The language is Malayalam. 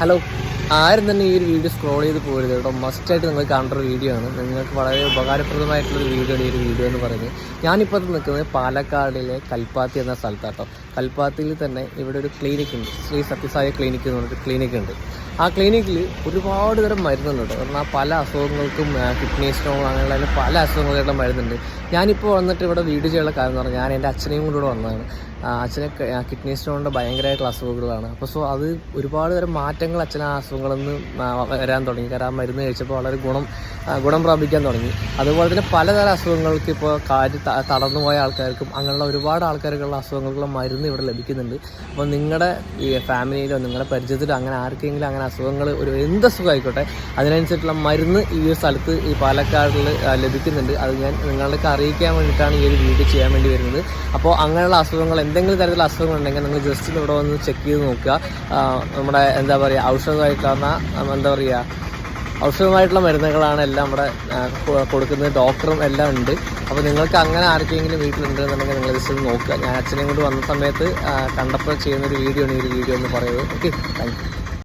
ഹലോ ആരും തന്നെ ഈ ഒരു വീഡിയോ സ്ക്രോൾ ചെയ്ത് പോരുത് കേട്ടോ. മസ്റ്റായിട്ട് നിങ്ങൾ കാണേണ്ട ഒരു വീഡിയോ ആണ്. നിങ്ങൾക്ക് വളരെ ഉപകാരപ്രദമായിട്ടുള്ള ഒരു വീഡിയോ ആണ് ഈ ഒരു വീഡിയോ എന്ന് പറയുന്നത്. ഞാനിപ്പോൾ നിൽക്കുന്നത് പാലക്കാടിലെ കൽപ്പാത്തി എന്ന സ്ഥലത്താട്ടോ കൽപ്പാത്തിയിൽ തന്നെ ഇവിടെ ഒരു ക്ലിനിക് ഉണ്ട്. ശ്രീ സത്യസായ ക്ലിനിക് എന്ന് പറഞ്ഞൊരു ക്ലിനിക് ഉണ്ട്. ആ ക്ലിനിക്കിൽ ഒരുപാട് തരം മരുന്നുണ്ട് കാരണം പല അസുഖങ്ങൾക്കും കിഡ്നി സ്റ്റോൺ അങ്ങനെയുള്ള പല അസുഖങ്ങളുടെ മരുന്നുണ്ട്. ഞാനിപ്പോൾ വന്നിട്ട് ഇവിടെ വീഡിയോ ചെയ്യാനുള്ള കാരണം എന്ന് പറഞ്ഞാൽ ഞാൻ എന്റെ അച്ഛനെയും കൂടെ വന്നതാണ്. അച്ഛന് കിഡ്നി സ്റ്റോണിന്റെ ഭയങ്കരമായിട്ടുള്ള അസുഖങ്ങളാണ് അപ്പോൾ സോ അത് ഒരുപാട് തരം മാറ്റങ്ങൾ അച്ഛൻ ആ അസുഖങ്ങളിൽ നിന്ന് വരാൻ തുടങ്ങി. കാരണം ആ മരുന്ന് കഴിച്ചപ്പോൾ വളരെ ഗുണം ഗുണം പ്രാപിക്കാൻ തുടങ്ങി. അതുപോലെ തന്നെ പലതരം അസുഖങ്ങൾക്ക് ഇപ്പോൾ കാറ്റ് ത- തളർന്നു പോയ ആൾക്കാർക്കും അങ്ങനെയുള്ള ഒരുപാട് ആൾക്കാർക്കുള്ള അസുഖങ്ങൾക്കുള്ള മരുന്ന് ഇവിടെ ലഭിക്കുന്നുണ്ട്. അപ്പോൾ നിങ്ങളുടെ ഈ ഫാമിലിയിലോ നിങ്ങളുടെ പരിചയത്തിലോ അങ്ങനെ ആർക്കെങ്കിലും അങ്ങനെ അസുഖങ്ങൾ ഒരു എന്ത് അസുഖമായിക്കോട്ടെ അതിനനുസരിച്ചുള്ള മരുന്ന് ഈ ഒരു സ്ഥലത്ത് ഈ പാലക്കാടിൽ ലഭിക്കുന്നുണ്ട്. അത് ഞാൻ നിങ്ങളിലേക്ക് അറിയിക്കാൻ വേണ്ടിയിട്ടാണ് ഈ ഒരു വീഡിയോ ചെയ്യാൻ വേണ്ടി വരുന്നത്. അപ്പോൾ അങ്ങനെയുള്ള അസുഖങ്ങൾ എന്തെങ്കിലും തരത്തിലുള്ള അസുഖങ്ങൾ ഉണ്ടെങ്കിൽ നിങ്ങൾ ജസ്റ്റ് ഇവിടെ വന്ന് ചെക്ക് ചെയ്ത് നോക്കുക. നമ്മുടെ എന്താ പറയുക ഔഷധമായിട്ടുള്ള എന്താ പറയുക ഔഷധമായിട്ടുള്ള മരുന്നുകളാണ് എല്ലാം ഇവിടെ കൊടുക്കുന്നത്. ഡോക്ടറും എല്ലാം ഉണ്ട്. അപ്പോൾ നിങ്ങൾക്ക് അങ്ങനെ ആർക്കെങ്കിലും വീട്ടിലുണ്ടെന്നുണ്ടെങ്കിൽ നിങ്ങൾ ജസ്റ്റ് നോക്കുക. ഞാൻ അച്ഛനെയും കൊണ്ട് വന്ന സമയത്ത് കണ്ടപ്പോൾ ചെയ്യുന്നൊരു വീഡിയോ ആണ് ഈ ഒരു വീഡിയോ എന്ന് പറയുന്നത്. Okay thank